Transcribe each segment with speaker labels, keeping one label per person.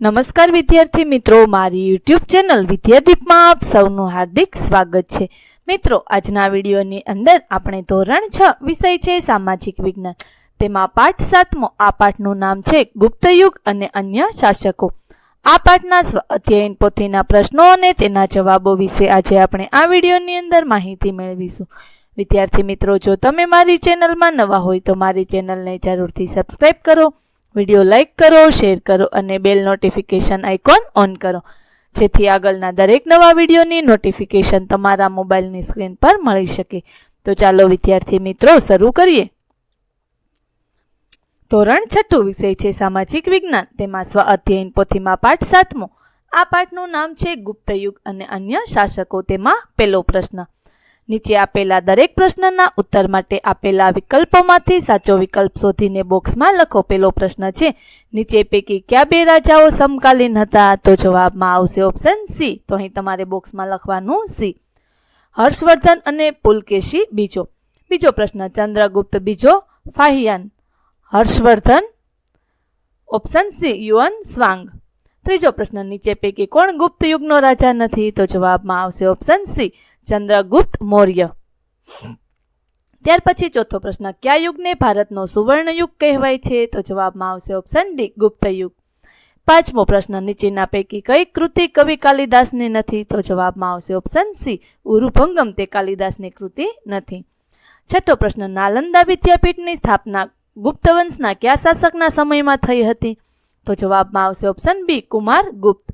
Speaker 1: નમસ્કાર વિદ્યાર્થી મિત્રો, મારી યુટ્યુબ ચેનલ વિદ્યાદીપમાં આપ સૌનું હાર્દિક સ્વાગત છે. મિત્રો, આજના વિડીયોની અંદર આપણે ધોરણ છ વિષય છે, સામાજિક વિજ્ઞાન. તેમાં પાઠ સાતમો, આ પાઠનું નામ છે ગુપ્તયુગ અને અન્ય શાસકો. આ પાઠના સ્વ, અધ્યયન પોથીના પ્રશ્નો અને તેના જવાબો વિશે આજે આપણે આ વિડીયોની અંદર માહિતી મેળવીશું. વિદ્યાર્થી મિત્રો, જો તમે મારી ચેનલમાં નવા હોય તો મારી ચેનલને જરૂરથી સબસ્ક્રાઈબ કરો. વીડિયો લાઇક કરો, શેર કરો અને બેલ નોટિફિકેશન આઇકોન ઓન કરો. જેથી આગળના દરેક નવા વિડીયોની નોટિફિકેશન તમારા મોબાઈલની સ્ક્રીન પર મળી શકે. તો ચાલો વિદ્યાર્થી મિત્રો, શરૂ કરીએ. ધોરણ છઠ્ઠું વિષય છે સામાજિક વિજ્ઞાન. તેમાં સ્વ અધ્યયન પોથીમાં પાઠ સાતમો. આ પાઠનું નામ છે ગુપ્તયુગ અને અન્ય શાસકો. તેમાં પહેલો પ્રશ્ન. નીચે આપેલા દરેક પ્રશ્નના ઉત્તર માટે આપેલા વિકલ્પોમાંથી સાચો વિકલ્પ શોધીને બોક્સમાં લખો. પેલો પ્રશ્ન છે, નીચે પૈકી કયા બે રાજાઓ સમકાલીન હતા? તો જવાબમાં આવશે ઓપ્શન સી તો અહીં તમારે બોક્સમાં લખવાનું સી હર્ષવર્ધન અને પુલકેશી બીજો. બીજો પ્રશ્ન, ચંદ્રગુપ્ત બીજો, Fahien. Harshavardhana option C Yuan Chwang. ત્રીજો પ્રશ્ન, નીચે પૈકી કોણ ગુપ્ત યુગનો રાજા નથી? તો જવાબમાં આવશે ઓપ્શન સી ચંદ્રગુપ્ત મૌર્ય. ત્યાર પછી ચોથો પ્રશ્ન, કયા યુગને ભારતનો સુવર્ણ યુગ કહેવાય છે? તો જવાબમાં આવશે ઓપ્શન ડી ગુપ્ત યુગ પાંચમો પ્રશ્ન, નીચેના પૈકી કઈ કૃતિ કવિ કાલિદાસની નથી? તો જવાબમાં આવશે ઓપ્શન સી ઉરુભંગમ તે કાલિદાસની કૃતિ નથી. છઠ્ઠો પ્રશ્ન, નાલંદા વિદ્યાપીઠની સ્થાપના ગુપ્ત વંશના કયા શાસકના સમયમાં થઈ હતી? તો જવાબમાં આવશે ઓપ્શન બી કુમાર ગુપ્ત.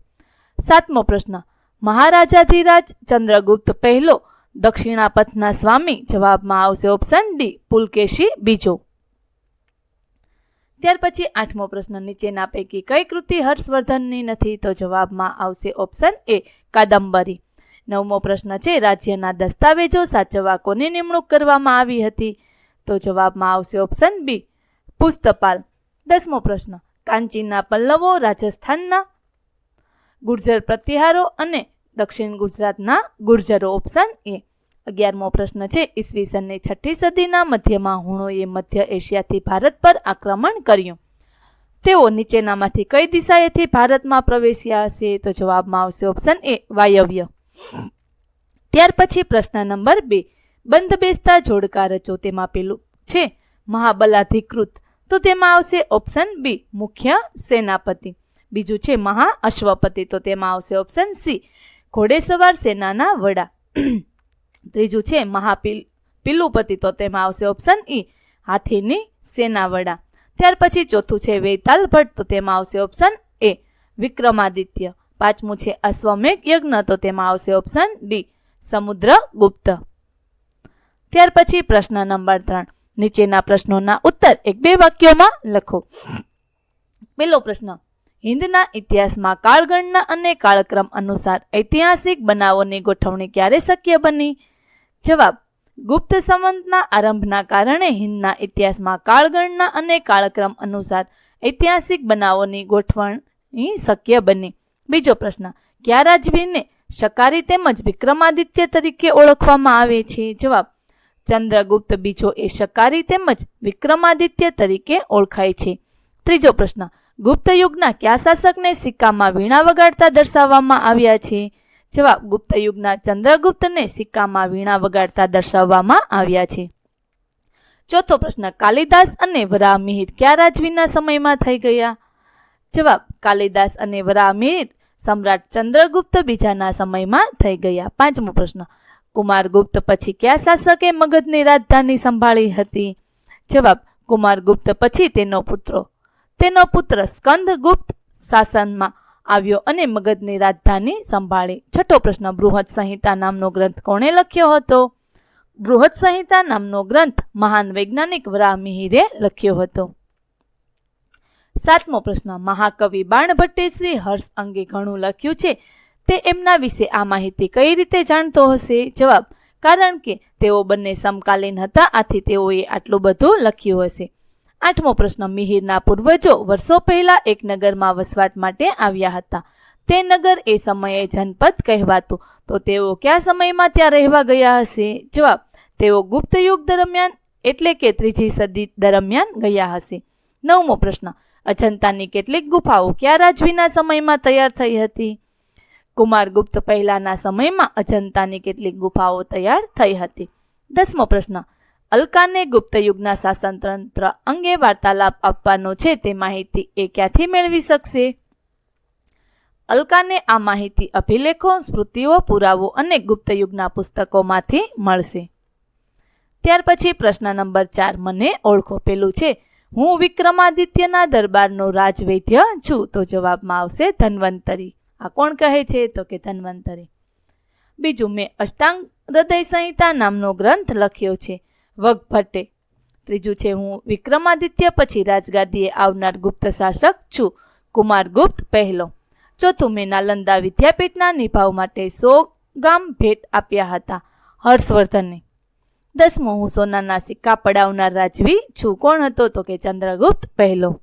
Speaker 1: સાતમો પ્રશ્ન મહારાજાધિરાજ ચંદ્રગુપ્ત પહેલો. દક્ષિણાપથના સ્વામી જવાબમાં આવશે ઓપ્શન ડી પુલકેશી બીજો. ત્યાર પછી આઠમો પ્રશ્ન નીચેના પૈકી કઈ કૃતિ હર્ષવર્ધનની નથી તો જવાબમાં આવશે ઓપ્શન એ કાદંબરી. નવમો પ્રશ્ન છે, રાજ્યના દસ્તાવેજો સાચવવા કોની નિમણૂક કરવામાં આવી હતી? તો જવાબમાં આવશે ઓપ્શન બી પુસ્તપાલ. દસમો પ્રશ્ન, કાંચીના પલ્લવો રાજસ્થાનના ગુર્જર પ્રતિહારો અને દક્ષિણ ગુજરાતના ગુર્જરો ઓપ્શન એ. અગિયારમો પ્રશ્ન છે ઈસવીસનની છઠ્ઠી સદીના મધ્યમાં હુણોએ મધ્ય એશિયાથી ભારત પર આક્રમણ કર્યું. તેઓ નીચેનામાંથી કઈ દિશાએથી ભારતમાં પ્રવેશ્યા હશે તો જવાબમાં આવશે ઓપ્શન એ, વાયવ્ય. ત્યાર પછી પ્રશ્ન નંબર બે. બંધ બેસતા જોડકા રચો તેમાં પેલું છે, મહાબલાધિકૃત. તો તેમાં આવશે ઓપ્શન બી મુખ્ય સેનાપતિ. બીજું છે, મહા અશ્વપતિ. તો તેમાં આવશે ઓપ્શન સી ઘોડેસવાર સેનાના વડા. ત્રીજું છે, મહાપિલ પિલ્લુપતિ તો તેમાં આવશે ઓપ્શન ઈ હાથીની સેના વડા. ત્યાર પછી ચોથું છે, વૈતાલ ભટ્ટ, તો તેમાં આવશે ઓપ્શન એ વિક્રમાદિત્ય. પાંચમું છે, અશ્વમેઘ યજ્ઞ, તો તેમાં આવશે ઓપ્શન ડી સમુદ્રગુપ્ત. ત્યાર પછી પ્રશ્ન નંબર ત્રણ, નીચેના પ્રશ્નોના ઉત્તર એક બે વાક્યોમાં લખો. પહેલો પ્રશ્ન હિન્દના ઇતિહાસમાં કાળગણના અને કાળક્રમ અનુસાર ઐતિહાસિક બનાવોની ગોઠવણી ક્યારે શક્ય બની? જવાબ, ગુપ્ત સંવંતના આરંભના કારણે હિન્દના ઇતિહાસમાં કાળગણના અને કાળક્રમ અનુસાર ઐતિહાસિક બનાવોની ગોઠવણી શક્ય બની? બીજો પ્રશ્ન, ક્યાં રાજવીને શકારી તેમજ વિક્રમાદિત્ય તરીકે ઓળખવામાં આવે છે? જવાબ, ચંદ્રગુપ્ત બીજો એ શકારી તેમજ વિક્રમાદિત્ય તરીકે ઓળખાય છે. ત્રીજો પ્રશ્ન ગુપ્ત યુગના કયા શાસકને સિક્કામાં વીણા વગાડતા દર્શાવવામાં આવ્યા છે? જવાબ ગુપ્ત યુગના ચંદ્રગુપ્તને સિક્કામાં વીણા વગાડતા દર્શાવવામાં આવ્યા છે. ચોથો પ્રશ્ન, કાલિદાસ અને વરાહમિહિર કયા રાજવીના સમયમાં થઈ ગયા? જવાબ, કાલિદાસ અને વરાહમિહિર સમ્રાટ ચંદ્રગુપ્ત બીજાના સમયમાં થઈ ગયા. પાંચમો પ્રશ્ન, કુમારગુપ્ત પછી કયા શાસકે મગધની રાજધાની સંભાળી હતી? જવાબ, કુમારગુપ્ત પછી તેનો પુત્રો તેનો પુત્ર સ્કંદગુપ્ત શાસનમાં આવ્યો અને મગધની રાજધાની સંભાળી. છઠ્ઠો પ્રશ્ન, બૃહદ સંહિતા નામનો ગ્રંથ કોણે લખ્યો હતો? બૃહદ સંહિતા નામનો ગ્રંથ મહાન વૈજ્ઞાનિક વરાહમિહિરે લખ્યો હતો. સાતમો પ્રશ્ન, મહાકવિ બાણભટ્ટે શ્રી હર્ષ અંગે ઘણું લખ્યું છે. તે એમના વિશે આ માહિતી કઈ રીતે જાણતો હશે? જવાબ, કારણ કે તેઓ બંને સમકાલીન હતા, આથી તેઓએ આટલું બધું લખ્યું હશે. આઠમો પ્રશ્ન, મિહિરના પૂર્વજો વર્ષો પહેલા એક નગરમાં વસવાટ માટે આવ્યા હતા. તે નગર એ સમયે જનપદ કહેવાતું. તો તેઓ કયા સમયમાં ત્યાં રહેવા ગયા હશે? જવાબ, તેઓ ગુપ્ત યુગ દરમિયાન, એટલે કે ત્રીજી સદી દરમિયાન ગયા હશે. નવમો પ્રશ્ન, અજંતાની કેટલીક ગુફાઓ કયા રાજવીના સમયમાં તૈયાર થઈ હતી? કુમારગુપ્ત પહેલાના સમયમાં અજંતાની કેટલીક ગુફાઓ તૈયાર થઈ હતી. દસમો પ્રશ્ન અલકાને ગુપ્ત યુગના શાસનતંત્ર અંગે વાર્તાલાપ આપવાનો છે તે માહિતી એ ક્યાંથી મેળવી શકશે? અલકાને આ માહિતી અભિલેખો, સ્મૃતિઓ, પુરાવો અને ગુપ્ત યુગના પુસ્તકોમાંથી મળશે. ત્યાર પછી પ્રશ્ન નંબર ચાર મને ઓળખો પેલું છે, હું વિક્રમાદિત્યના દરબારનો રાજવૈદ્ય છું? તો જવાબમાં આવશે, ધન્વંતરી. આ કોણ કહે છે? તો કે ધન્વંતરી. બીજું, મેં અષ્ટાંગ હૃદય સંહિતા નામનો ગ્રંથ લખ્યો છે. વગભટ્ટે ત્રીજું છે, હું વિક્રમાદિત્ય પછી રાજગાદીએ આવનાર ગુપ્ત શાસક છું. કુમારગુપ્ત પહેલો. ચોથું મેં નાલંદા વિદ્યાપીઠના નિભાવ માટે સો ગામ ભેટ આપ્યા હતા હર્ષવર્ધનને. દસમો, હું સોનાના સિક્કા પડાવનાર રાજવી છું. કોણ હતો તો કે ચંદ્રગુપ્ત પહેલો.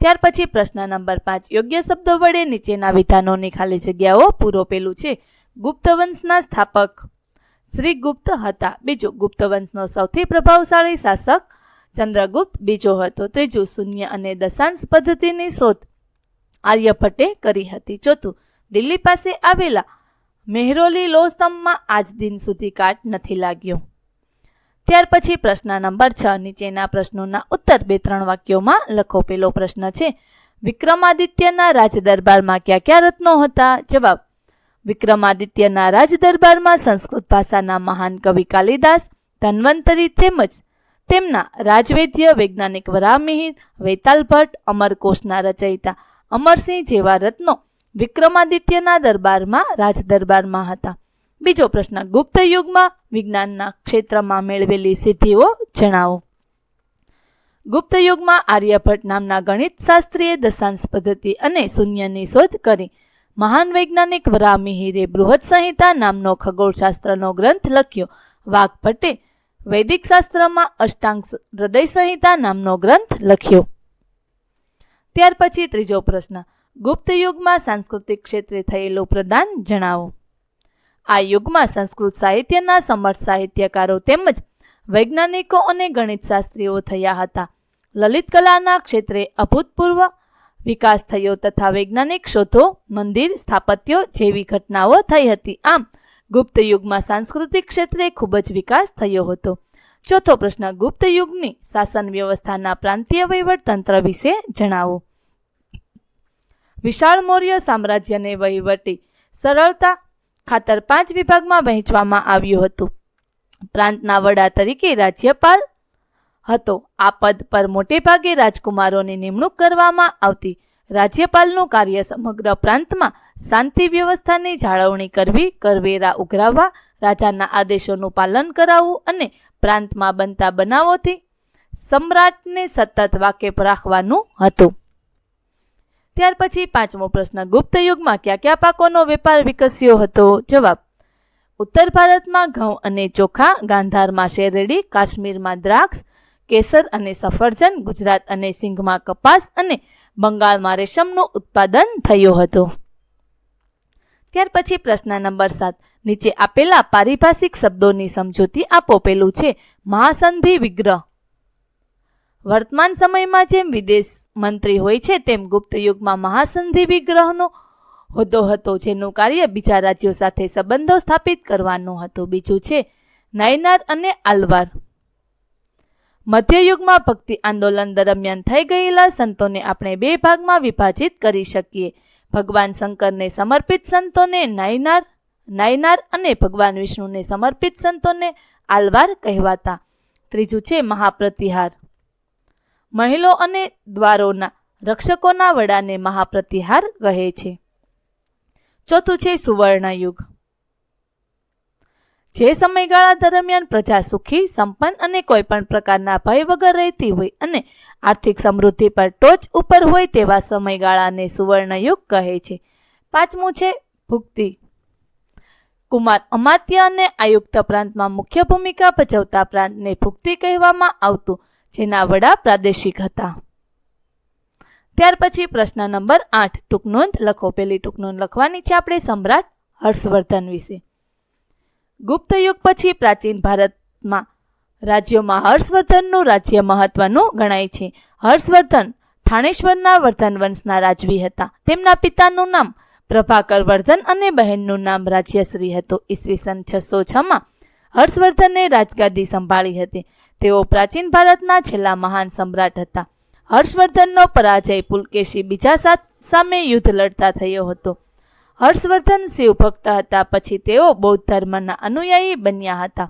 Speaker 1: ત્યાર પછી પ્રશ્ન નંબર પાંચ, યોગ્ય શબ્દો વડે નીચેના વિધાનોની ખાલી જગ્યાઓ પૂરો પેલું છે. ગુપ્ત વંશના સ્થાપક. શ્રી ગુપ્ત હતા. બીજું ગુપ્ત વંશનો સૌથી પ્રભાવશાળી શાસક ચંદ્રગુપ્ત, બીજો હતો ત્રીજું શૂન્ય અને દશાંશ પદ્ધતિની શોધ આર્યભટ્ટે કરી હતી. ચોથું, દિલ્હી પાસે આવેલા મેહરોલી લો આજ દિન સુધી કાટ નથી લાગ્યો. ત્યાર પછી પ્રશ્ન નંબર છ, નીચેના પ્રશ્નોના ઉત્તર બે ત્રણ વાક્યોમાં લખો. પેલો પ્રશ્ન છે, વિક્રમાદિત્યના રાજદરબારમાં કયા કયા રત્નો હતા? જવાબ વિક્રમાદિત્યના રાજદરબારમાં સંસ્કૃત ભાષાના મહાન કવિ કાલિદાસ ધન્વંતરી તેમજ તેમના રાજવૈદ્ય વૈજ્ઞાનિક વરામિહિર વૈતાલ ભટ્ટ અમરકોશના રચયિતા અમરસિંહ જેવા રત્નો વિક્રમાદિત્યના દરબારમાં, રાજદરબારમાં હતા. બીજો પ્રશ્ન, ગુપ્ત યુગમાં વિજ્ઞાનના ક્ષેત્રમાં મેળવેલી સિદ્ધિઓ જણાવો. ગુપ્ત યુગમાં આર્યભટ્ટ નામના ગણિત શાસ્ત્રીએ દશાંશ પદ્ધતિ અને શૂન્યની શોધ કરી. મહાન વૈજ્ઞાનિક વરામિહિરે બૃહદ સંહિતા નામનો ખગોળશાસ્ત્રનો ગ્રંથ લખ્યો. વાઘભટ્ટે વૈદિક શાસ્ત્રમાં અષ્ટાંગ હૃદય સંહિતા નામનો ગ્રંથ લખ્યો. ત્યાર પછી ત્રીજો પ્રશ્ન. ગુપ્ત યુગમાં સાંસ્કૃતિક ક્ષેત્રે થયેલું પ્રદાન જણાવો. આ યુગમાં સંસ્કૃત સાહિત્યના સમર્થ સાહિત્યકારો તેમજ વૈજ્ઞાનિકો અને ગણિતશાસ્ત્રીઓ થયા હતા. લલિત કલાના ક્ષેત્રે અભૂતપૂર્વ વિકાસ થયો તથા વૈજ્ઞાનિક શોધો, મંદિર, સ્થાપત્યો જેવી ઘટનાઓ થઈ હતી. આમ, ગુપ્ત યુગમાં સાંસ્કૃતિક ક્ષેત્રે ખૂબ જ વિકાસ થયો હતો. ચોથો પ્રશ્ન, ગુપ્ત યુગની શાસન વ્યવસ્થાના પ્રાંતીય વહીવટ તંત્ર વિશે જણાવો. વિશાળ મૌર્ય સામ્રાજ્યને વહીવટી સરળતા ખાતર પાંચ વિભાગમાં વહેંચવામાં આવ્યું હતું. પ્રાંતના વડા તરીકે રાજ્યપાલ હતો. આ પદ પર મોટેભાગે રાજકુમારોની નિમણૂક કરવામાં આવતી. રાજ્યપાલનું કાર્ય સમગ્ર પ્રાંતમાં શાંતિ વ્યવસ્થાની જાળવણી કરવી, કરવેરા ઉઘરાવવા, રાજાના આદેશોનું પાલન કરાવવું અને પ્રાંતમાં બનતા બનાવોથી સમ્રાટને સતત વાકેફ રાખવાનું હતું. ત્યાર પછી પાંચમો પ્રશ્ન, ગુપ્ત યુગમાં કયા કયા પાકોનો વેપાર વિકસ્યો હતો? જવાબ, ઉત્તર ભારતમાં ઘઉં અને ચોખા, ગાંધારમાં શેરડી, કાશ્મીરમાં દ્રાક્ષ કેસર અને સફરજન, ગુજરાત અને સિંઘમાં કપાસ અને બંગાળમાં રેશમનું ઉત્પાદન થયું હતું. ત્યાર પછી પ્રશ્ન નંબર સાત. નીચે આપેલા પારિભાષિક શબ્દોની સમજૂતી આપો. પેલું છે, મહાસંધિ વિગ્રહ વર્તમાન સમયમાં જેમ વિદેશ મંત્રી હોય છે, તેમ ગુપ્ત યુગમાં મહાસંધિ વિગ્રહનો હોદ્દો હતો, જેનું કાર્ય બીજા રાજ્યો સાથે સંબંધો સ્થાપિત કરવાનું હતું. બીજું છે, નાયનાર અને આલવાર મધ્યયુગમાં ભક્તિ આંદોલન દરમિયાન થઈ ગયેલા સંતોને આપણે બે ભાગમાં વિભાજિત કરી શકીએ. ભગવાન શંકરને સમર્પિત સંતોને નાયનાર નાયનાર અને ભગવાન વિષ્ણુને સમર્પિત સંતોને આલવાર કહેવાતા. ત્રીજું છે મહાપ્રતિહાર. મહિલો અને દ્વારોના રક્ષકોના વડાને મહાપ્રતિહાર કહે છે. ચોથું છે સુવર્ણયુગ જે સમયગાળા દરમિયાન પ્રજા સુખી, સંપન્ન અને કોઈ પણ પ્રકારના ભય વગર રહેતી હોય અને આર્થિક સમૃદ્ધિ પર ટોચ ઉપર હોય તેવા સમયગાળાને સુવર્ણયુગ કહે છે. પાંચમું છે, ભુક્તિ. કુમાર અમાત્ય અને આયુક્ત પ્રાંતમાં મુખ્ય ભૂમિકા ભજવતા પ્રાંતને ભુક્તિ કહેવામાં આવતું, જેના વડા પ્રાદેશિક હતા. ત્યાર પછી પ્રશ્ન નંબર આઠ ટૂંકનોંધ લખો. પેલી ટૂંકનોંધ લખવાની છે આપણે સમ્રાટ હર્ષવર્ધન વિશે. ગુપ્ત યુગ પછી પ્રાચીન ભારતમાં રાજ્યોમાં હર્ષવર્ધનનું રાજ્ય મહત્વનું ગણાય છે. હર્ષવર્ધન થાણેશ્વરના વર્ધન વંશના રાજવી હતા. તેમના પિતાનું નામ પ્રભાકર વર્ધન અને બહેનનું નામ રાજ્યશ્રી હતું. ઈસવીસન છસો છમાં હર્ષવર્ધને રાજગાદી સંભાળી હતી. તેઓ પ્રાચીન ભારતના છેલ્લા મહાન સમ્રાટ હતા. હર્ષવર્ધનનો પરાજય પુલકેશી બીજા સામે યુદ્ધ લડતા થયો હતો. હર્ષવર્ધન શિવભક્ત હતા. પછી તેઓ બૌદ્ધ ધર્મના અનુયાયી બન્યા હતા.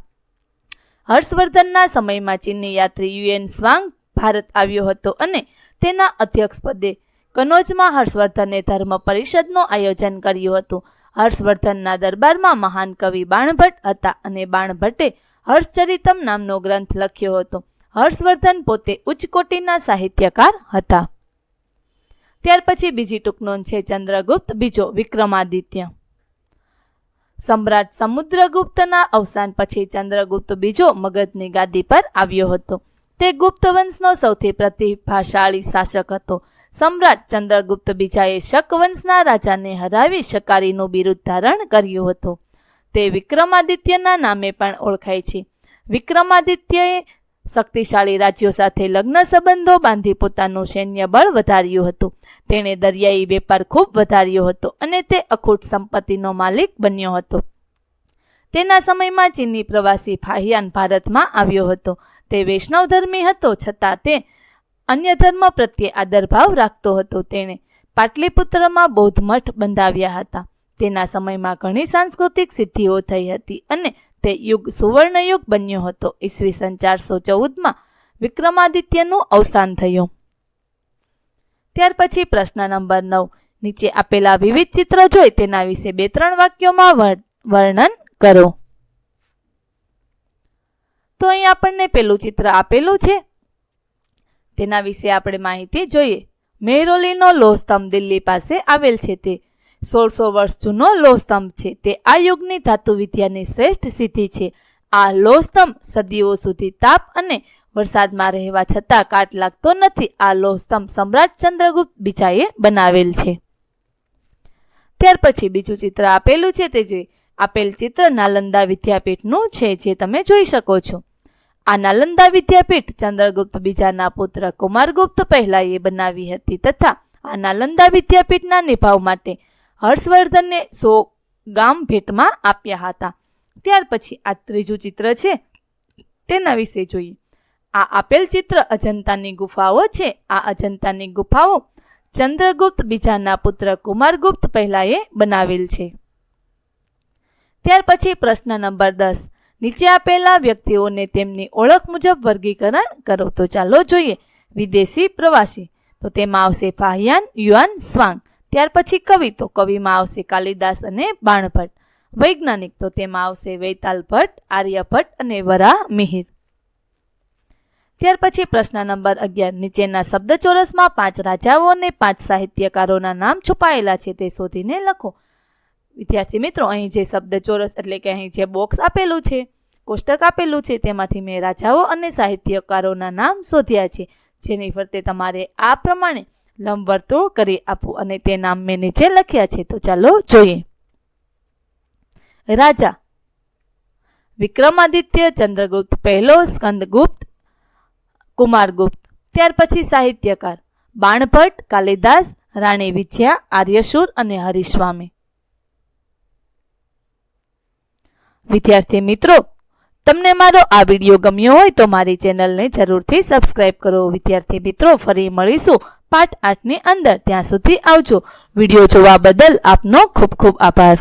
Speaker 1: હર્ષવર્ધનના સમયમાં ચીનની યાત્રી યુએન સ્વાંગ ભારત આવ્યો હતો અને તેના અધ્યક્ષપદે કનોજમાં હર્ષવર્ધને ધર્મ પરિષદનું આયોજન કર્યું હતું. હર્ષવર્ધનના દરબારમાં મહાન કવિ બાણભટ્ટ હતા અને બાણભટ્ટે હર્ષચરિતમ નામનો ગ્રંથ લખ્યો હતો. હર્ષવર્ધન પોતે ઉચ્ચ કોટીના સાહિત્યકાર હતા. ત્યાર પછી બીજી ટૂંકનોંધ છે ચંદ્રગુપ્ત, બીજો વિક્રમાદિત્ય. સમ્રાટ સમુદ્રગુપ્તના અવસાન પછી ચંદ્રગુપ્ત બીજો મગધની ગાદી પર આવ્યો હતો. તે ગુપ્ત વંશનો સૌથી પ્રતિભાશાળી શાસક હતો. સમ્રાટ ચંદ્રગુપ્ત બીજાએ શક વંશના રાજાને હરાવી શકારીનું બિરુદ ધારણ કર્યું હતું. તે વિક્રમાદિત્યના નામે પણ ઓળખાય છે. વિક્રમાદિત્યએ શક્તિશાળી રાજ્યો સાથે લગ્ન સંબંધો બાંધી પોતાનું સૈન્ય બળ વધાર્યું હતું. તેણે દરિયાઈ વેપાર ખૂબ વધાર્યો હતો અને તે અખૂટ સંપત્તિનો માલિક બન્યો હતો. તેના સમયમાં ચીની પ્રવાસી ફાહિયાન ભારતમાં આવ્યો હતો. તે વૈષ્ણવ ધર્મી હતો, છતાં તે અન્ય ધર્મ પ્રત્યે આદરભાવ રાખતો હતો. તેણે પાટલીપુત્રમાં બૌદ્ધ મઠ બંધાવ્યા હતા. તેના સમયમાં ઘણી સાંસ્કૃતિક સિદ્ધિઓ થઈ હતી અને તે યુગ સુવર્ણયુગ બન્યો હતો. ઈસવીસન ચારસો ચૌદમાં વિક્રમાદિત્યનું અવસાન થયું. ત્યાર પછી પ્રશ્ન નંબર નવ. નીચે આપેલા વિવિધ ચિત્ર જોઈ તેના વિશે બે ત્રણ વાક્યોમાં વર- વર્ણન કરો. તો અહીં આપણને પેલું ચિત્ર આપેલું છે. તેના વિશે આપણે માહિતી જોઈએ. મેરોલીનો લોહ સ્તંભ દિલ્હી પાસે આવેલ છે તે. સોળસો વર્ષ જૂનો લોહ સ્તંભ છે. તે આ યુગની ધાતુ વિદ્યાની શ્રેષ્ઠ સિદ્ધિ છે. આ લોહ સ્તંભ સદીઓ સુધી તાપ અને વરસાદમાં રહેવા છતાં કાટ લાગતો નથી. આ લોહ સ્તંભ સમ્રાટ ચંદ્રગુપ્ત બીજાએ બનાવેલ છે. ત્યાર પછી બીજું ચિત્ર આપેલું છે. તે જોઈએ આપેલ ચિત્ર નાલંદા વિદ્યાપીઠનું છે, જે તમે જોઈ શકો છો. આ નાલંદા વિદ્યાપીઠ ચંદ્રગુપ્ત બીજાના પુત્ર કુમારગુપ્ત પહેલાએ બનાવી હતી તથા આ નાલંદા વિદ્યાપીઠના નિભાવ માટે હર્ષવર્ધનને સો ગામ ભેટમાં આપ્યા હતા. ત્યાર પછી આ ત્રીજું ચિત્ર છે, તેના વિશે જોઈએ. આ આપેલ ચિત્ર અજંતાની ગુફાઓ છે. આ અજંતાની ગુફાઓ ચંદ્રગુપ્ત બીજાના પુત્ર કુમારગુપ્ત પહેલાએ બનાવેલ છે. ત્યાર પછી પ્રશ્ન નંબર દસ. નીચે આપેલા વ્યક્તિઓને તેમની ઓળખ મુજબ વર્ગીકરણ કરો. તો ચાલો જોઈએ. વિદેશી પ્રવાસી. તો તેમાં આવશે ફાહિયાન યુઆન સ્વાંગ. ત્યાર પછી કવિ તો કવિમાં આવશે કાલિદાસ અને બાણભટ્ટ. વૈજ્ઞાનિક તો તેમાં આવશે વૈતાલ ભટ્ટ આર્યભટ્ટ અને વરા મિહિર. ત્યાર પછી પ્રશ્ન નંબર અગિયાર. નીચેના શબ્દચોરસમાં પાંચ રાજાઓ અને પાંચ સાહિત્યકારોના નામ છુપાયેલા છે તે શોધીને લખો. વિદ્યાર્થી મિત્રો, અહીં જે શબ્દચોરસ એટલે કે અહીં જે બોક્સ આપેલું છે, કોષ્ટક આપેલું છે, તેમાંથી મેં રાજાઓ અને સાહિત્યકારોના નામ શોધ્યા છે. જેની ફરતે તમારે આ પ્રમાણે લંબવર્તુળ કરી આપવું અને તે નામ મેં નીચે લખ્યા છે, તો ચાલો જોઈએ. રાજા વિક્રમાદિત્ય ચંદ્રગુપ્ત, પહેલો સ્કંદગુપ્ત કુમારગુપ્ત, ત્યાર પછી સાહિત્યકાર બાણભટ્ટ, કાલિદાસ, રાણી વિજયા આર્યશૂર અને હરિસ્વામી. વિદ્યાર્થી મિત્રો, તમને મારો આ વીડિયો ગમ્યો હોય તો મારી ચેનલને જરૂરથી સબસ્ક્રાઇબ કરો. વિદ્યાર્થી મિત્રો, ફરી મળીશું. પાઠ આઠની અંદર ત્યાં સુધી આવજો. વીડિયો જોવા બદલ આપનો ખૂબ ખૂબ આભાર.